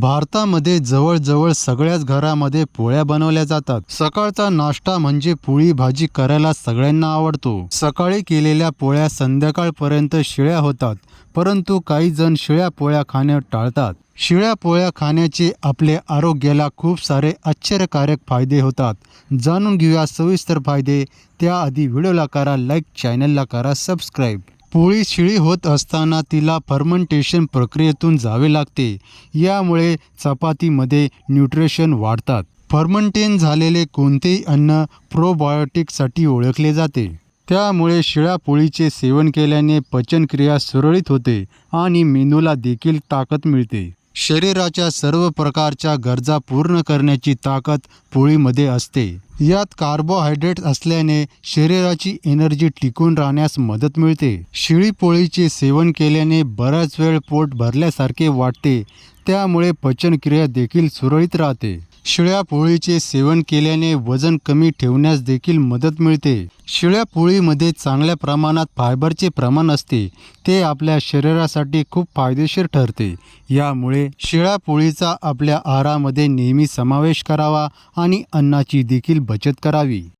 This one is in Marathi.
भारतामध्ये जवळजवळ सगळ्याच घरामध्ये पोळ्या बनवल्या जातात. सकाळचा नाश्ता म्हणजे पोळी भाजी करायला सगळ्यांना आवडतो. सकाळी केलेल्या पोळ्या संध्याकाळपर्यंत शिळ्या होतात परंतु काही जण शिळ्या पोळ्या खाणे टाळतात. शिळ्या पोळ्या खाण्याचे आपले आरोग्याला खूप सारे आश्चर्यकारक फायदे होतात. जाणून घेऊया सविस्तर फायदे. त्याआधी व्हिडिओला करा लाईक चॅनलला करा सबस्क्राईब. पोळी शिळी होत असताना तिला फर्मंटेशन प्रक्रियेतून जावे लागते. यामुळे चपातीमध्ये न्यूट्रिशन वाढतात. फर्मंटेन झालेले कोणतेही अन्न प्रोबायोटिकसाठी ओळखले जाते. त्यामुळे शिळ्या पोळीचे सेवन केल्याने पचनक्रिया सुरळीत होते आणि मेंदूला देखील ताकद मिळते. शरीराच्या सर्व प्रकारच्या गरजा पूर्ण करण्याची ताकद पोळीमध्ये असते. यात कार्बोहायड्रेट असल्याने शरीराची एनर्जी टिकून राहण्यास मदत मिळते. शिळी पोळीचे सेवन केल्याने बराच वेळ पोट भरल्यासारखे वाटते. त्यामुळे पचनक्रिया देखील सुरळीत राहते. शिळ्या पोळीचे सेवन केल्याने वजन कमी ठेवण्यास देखील मदत मिळते. शिळ्या पोळीमध्ये चांगल्या प्रमाणात फायबरचे प्रमाण असते. ते आपल्या शरीरासाठी खूप फायदेशीर ठरते. यामुळे शिळ्या पोळीचा आपल्या आहारामध्ये नेहमी समावेश करावा आणि अन्नाची देखील बचत करावी.